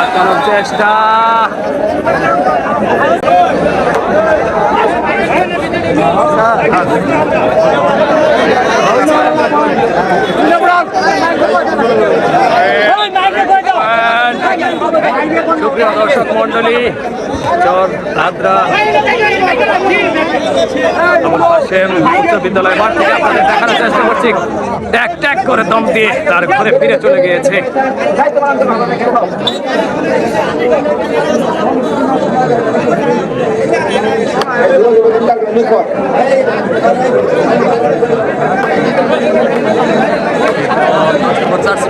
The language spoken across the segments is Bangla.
আটকানোর চেষ্টা। সুপ্রিয় দর্শক মন্ডলী চর হাসেম উচ্চ বিদ্যালয় মাঠ আপনাদের দেখানোর চেষ্টা করছি। ট্যাক ট্যাক করে দম দিয়ে তার ঘরে ফিরে চলে গিয়েছে।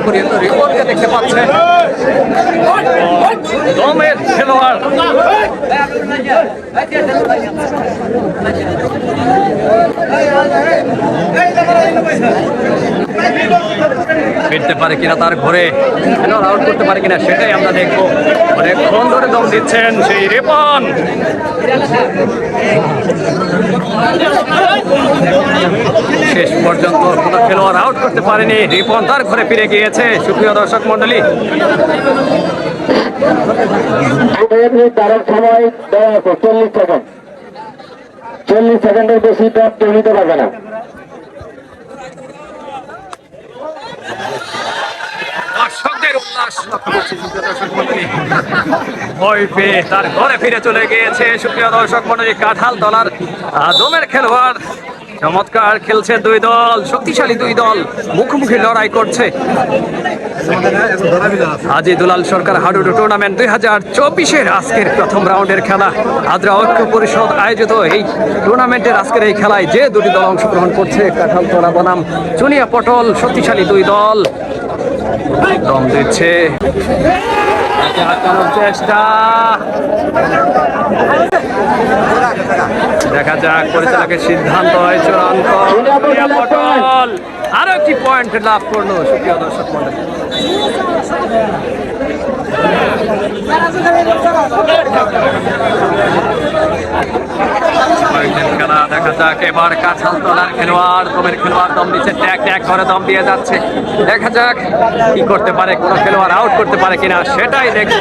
পর্যন্ত রিপোর্টকে দেখতে পাচ্ছেন। খেলোয়াড়। পারে কিনা তার ঘরে। খেলোয়াড় আউট করতে পারে কিনা সেটাই আমরা দেখব। অনেকক্ষণ ধরে দম দিচ্ছেন সেই রেপন। শেষ পর্যন্ত কোনো খেলোয়াড় আউট করতে পারেনি। রিপন তার ঘরে ফিরে গিয়েছে। সুপ্রিয় দর্শক মন্ডলী তার চল্লিশ সেকেন্ড। চল্লিশ সেকেন্ডের বেশি কেউ নিতে পারবে না দর্শকদের উল্লাস লক্ষ্য করছি সুপ্রিয় দর্শক মন্ডলী তার ঘরে ফিরে চলে গিয়েছে। সুপ্রিয় দর্শক মন্ডলী, কাঁঠাল দলার দমের খেলোয়াড়। চমৎকার খেলছে দুই দল, শক্তিশালী দুই দল। মুখোমুখি লড়াই করছে। আজি দুলাল সরকার হাডুডু টুর্নামেন্ট দুই হাজার চব্বিশের আজকের প্রথম রাউন্ডের খেলা। আদ্রা ঐক্য পরিষদ আয়োজিত এই টুর্নামেন্টের আজকের এই খেলায় যে দুটি দল অংশগ্রহণ করছে, কাঁঠাল তোলা বনাম চুনিয়া পটল শক্তিশালী দুই দল। দম দিচ্ছে। চেষ্টা। দেখা যাক, পরিচালকের সিদ্ধান্ত হয় পটল, আরও একটি পয়েন্ট লাভ করল সুপ্রিয় দর্শক কয়েকদিন খেলা দেখা যাক এবার কাঁচাল তোলার খেলোয়াড়, দমের খেলোয়াড়, দম দিচ্ছে ট্যাক ট্যাক করে দম দিয়ে যাচ্ছে। দেখা যাক কি করতে পারে, কোনো খেলোয়াড় আউট করতে পারে কিনা, সেটাই দেখব।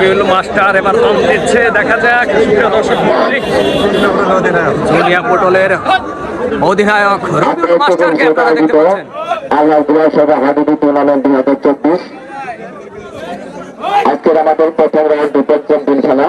বিভিন্ন মাস্টার এবার দম দিচ্ছে দেখা যাক। সুপ্রিয় দর্শক সোনিয়া পটলের অধিনায়ক মাস্টারকে আপনারা দেখতে পাচ্ছেন। টুর্নামেন্ট দুই হাজার চব্বিশ আজকের আমাদের প্রথম রাউন্ড বিপর্যম দিন খেলা।